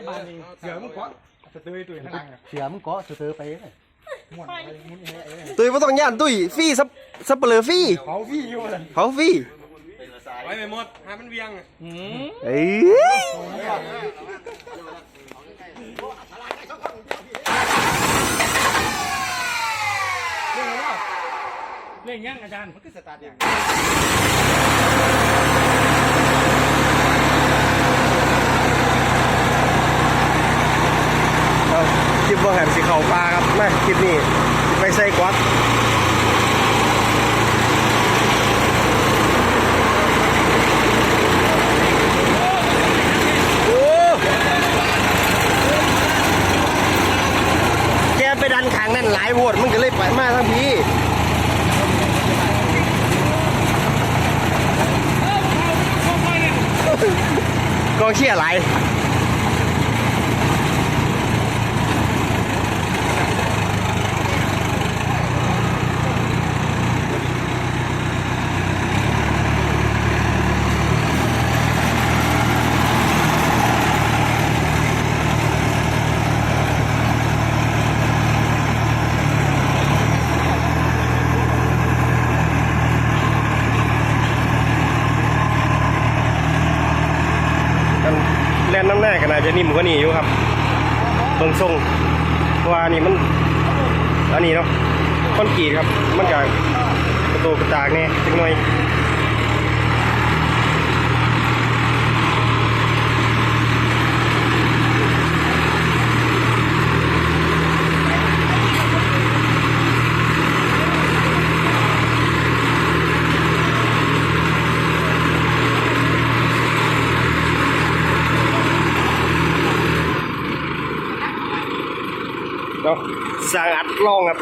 จะบานนี่เสือมึงเกาะสะเตยตัวข้างล่างเสือมันเกาะสเตอร์ไปเลยม้วนไปมุนเอะเอะตุ้ยบ่ต้องย่านตุ้ยฟรีซับซับเปลือฟรีเขาพี่อยู่เลยเผาฟรีไว้ไม่หมดหามันเวียงเอ้ยเล่นยังอาจารย์ มันก็สตาร์ทอย่าง เอา คลิปว่หันสิเขาปลาครับมาคลิปนี้ไปใส่กวัดโอ้แกไปดันขางนั่นหลายโวดมันก็เลยไปมาทั้งพีกองเชียร์หลาย นน้ำหน้ากันอาจจะนิ่มกว่านี้อยู่ครับเบิ่งทรงเพราะว่านี่มันอันนี้เนาะคอนกรีตครับมันจะกระโตกกระตากเน่จังหน่อย เนาะสร้างอัดลองครับ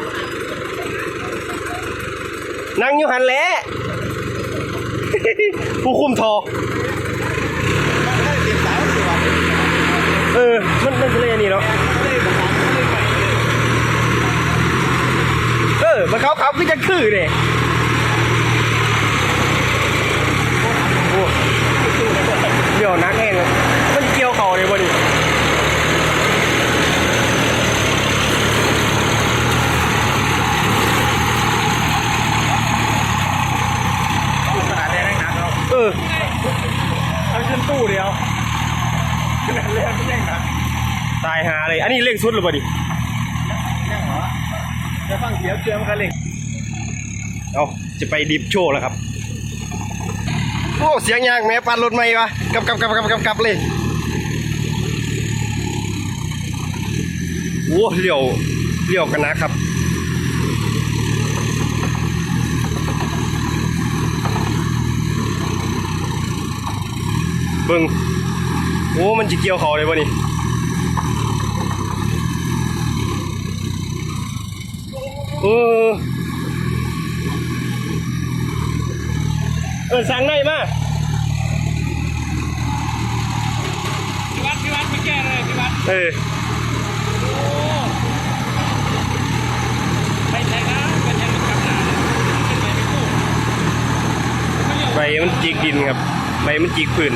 นั่งอยู่หันแหละผู้คุมทอเออ มันมันทะเลยอันนี่เนาะเออ มันเขาเขาก็จะคือเนี่ยโอ้เดี๋ยวนักแห้งครับมันเกี่ยวเขาเลยบ่ดิ ขนาดแรงหนักเรา เออ เอาขึ้นตู้เดียวขนาดแรงไม่แรงหนัก ตายหาเลย อันนี้เลขสุดหรือเปล่าดิยังเหรอจะฟังเสียงเสียงกันเลยเอาจะไปดิฟโชว์แล้วครับ โอ้เสียงยางแม่ปันรถไม่วะกลับกลับกลับกลับกลับกลับเลยโอ้เลี้ยวเลี้ยวกันนะครับเบิ่งโอ้มันจะเกี่ยวเขาเลยวะนี่ เออเออสั่งได้มาพี่วัดพี่วัดมาแก้เลยพี่วัดเออไม่ใช่นะเป็นยังมันกำหนาขึ้นไปไม่ตู้ไม่เรียกใบมันจิกดินครับใบมันจิกพื้น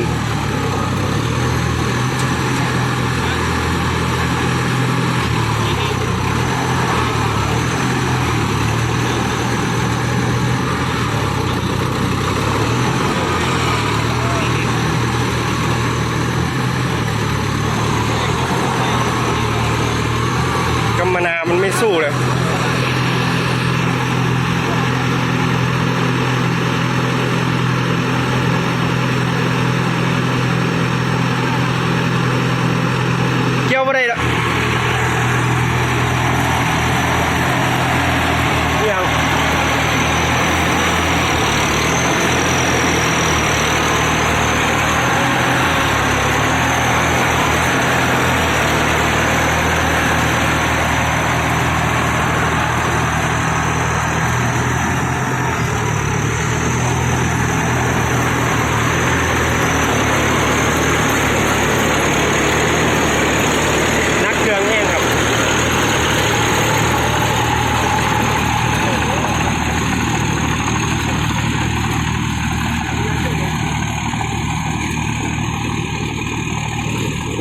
กำมนามันไม่สู้เลย เกี่ยวไม่ได้ละยัง นัก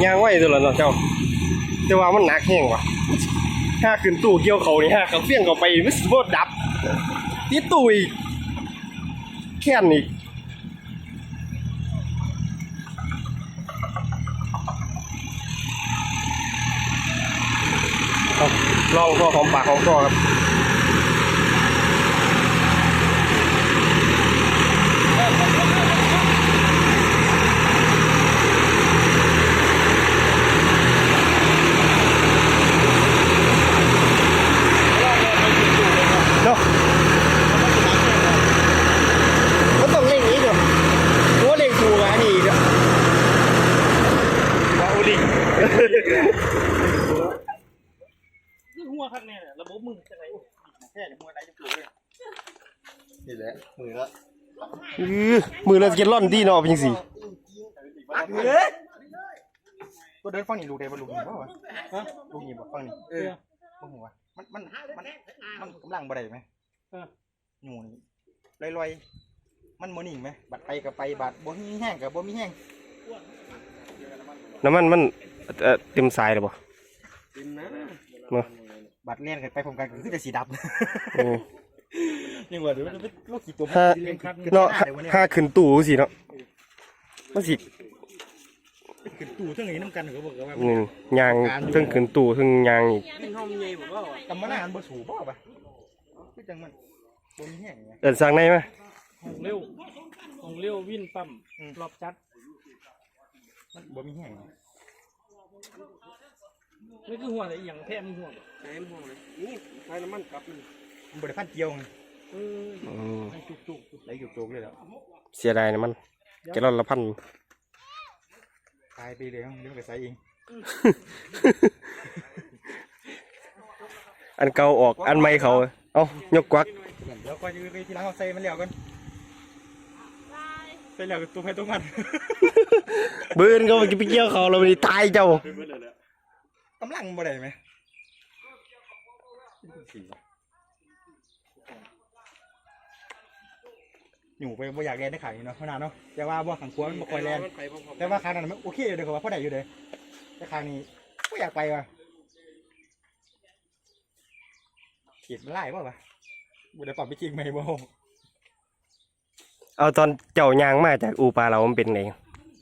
ตัวละเนาะเจ้า แต่ว่ามันหนักแห้งว่ะถ้าขึ้นตู้เกี่ยวเขานี่ฮะเขาเฟี้ยงเขาไปมันสิบดับติดตู้อีกแค่นอีกลองพอของปากของคอครับ เนาะมันต้องเล่งนี้เดี๋ยวหัวเล่งถูกอะนี่เดี๋ยวว้าวลิง คือหัวคักแน่ระบบ มึงจะไหนแค่หัวไหนจะปลูกเลยนี่แหละมือละอื้อมือเราจะกินร่อนดีเนาะเป็นจังซี่ก็เดินฟังนี่ลูกเดบลูกนี่บ่วะฮะลูกนี่บ่ฟังนี่เออบ่หัวมันมันมันมันกำลังบ่ได้ไหมหนูนี่ลอยๆมันบ่นิ่งไหมบัดไปก็ไปบัดบ่มีแห้งก็บ่มีแห้งน้ำมันมันเอ่อเต็มสายแล้วบ่กินนะเนาะ บัดเล่นกันไปพร้อมกันก็คือจะสีดำโอ้นี่ว่าเดี๋ยวมันเป็นโรคกี่ตัวถ้าเนาะถ้าขึ้นตู้สิเนาะมันสิขึ้นตู้เท่านี้น้ำกันเขาบอกว่านี่ยางเทั้งขึ้นตู้เทั้งยางอีกกินห้องใหญ่ผมว่ากำมะนานบ่สูบ่ป่ะคือจังมันบ่มีแห้งไงเอิ้นสั่งได้ไหมห้องเร็วห้องเร็ววินปั๊มรอบจัด มันบ่มีแห้ง นี่คือหัวอะไรอย่างแท้มึงหัวแท้มึงหัวเลยนี่ใช้น้ำมันกลับมันมันบ่ได้พันเกี่ยวไงเอออืมให้จุกจุกไหลอยู่โจกเลยแล้วเสียดายนะมันแกลลอนละพัน ตายไปเลยเรื่องไปใส่เองอันเก่าออกอันใหม่เขา เอ้ายกกวักเดี๋ยวก่อนจะไปที่ร้านเขาใส่มันแล้วกันใส่แล้วก็ตัวให้ตัวมัน บืนก็ไปเกี่ยวเขาเราไปตายเจ้า กำลังบ่ได้ไหมอยู่ไปบ่อยากแลนได้ขายเนาะขนาดเนาะแต่ว่าบ่ขังขวมันบ่ค่อยแลนแต่ว่าคางนั้นมันโอเคอยู่เด้อเขาว่าพอได้อยู่เด้อแต่คางนี้บ่อยากไปว่ะขีดมันไล่บ่วะบ่ได้ปรับไปจริงไหมบ่เอาตอนเจ้ายางมาจากอูปลาเรามันเป็นไง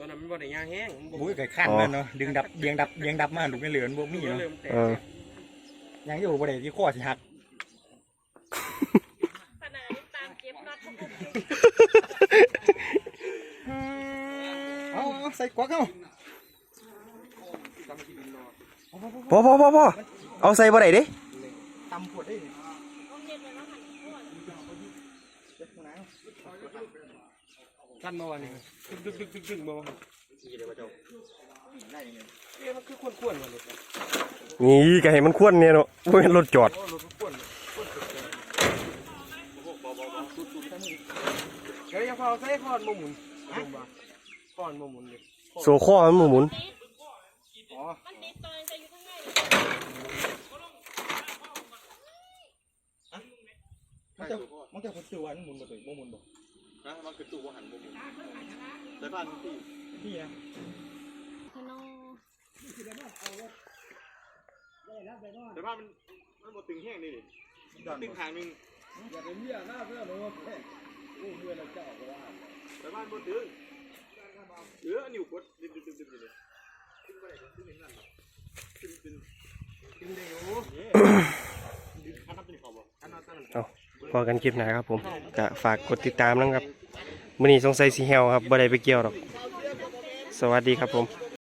ตอนนั้นมันบ่ได้ยางแห้งบุ้ยไก่ขั้นมันเนาะดึงดับเดียงดับเดียงดับมาลูกไม่เหลือนบ่มีเนาะเริ่มแตกเออ ยังอยู่บ่ได้ที่ข้อสิหักขนาดนี้ตามเก็บน็อตพวกผมอยู่เอาเอาใส่กวักเอาพอพอพอพอเอาใส่บ่ได้เด้ตำปวดได้ต้องเย็นเลยแล้วหันพวก กันมาวันนี้ดึกดึกดึกดึกมาวันเอ๊ะมันคือควรควรวันนี้นี่ก็ให้มันควรเนี่ยเนาะบ่เป็นรถจอดรถควรเดี๋ยวอย่าพอใส่พอนบ่หมุนพอนบ่หมุนเลยโซคอมันหมุนอ๋อยู่ข้างในเลย มัน จะมันจะคนตัวมันหมุนบ่ตัวบ่หมุนบ่นะมันคือตู้ว่าหันมุมใส่ผ้าทุกที่พี่อะขนมแต่ผ้ามันมันหมดตึงแห้งนี่ดิตึงขางหนึงอย่าเป็นเมียหน้าเพื่อนเลยโอ้เพื่อนเราเจ้าก็ว่าแต่ผ้ามันตึงเหลือนิ้วกดดึงดึงดึงดึงเลยตึงไปไหนตึงเห็นนั่นตึงตึงตึงเดียวดึงขันนับเป็นขอบบ่ขันนับตั้งเอา พอกันคลิปหนะครับผมก็ฝากกดติดตามนะครับมือนี้สงสัยสีเฮวครับบ่ได้ไปเกี่ยวหรอก สวัสดีครับผม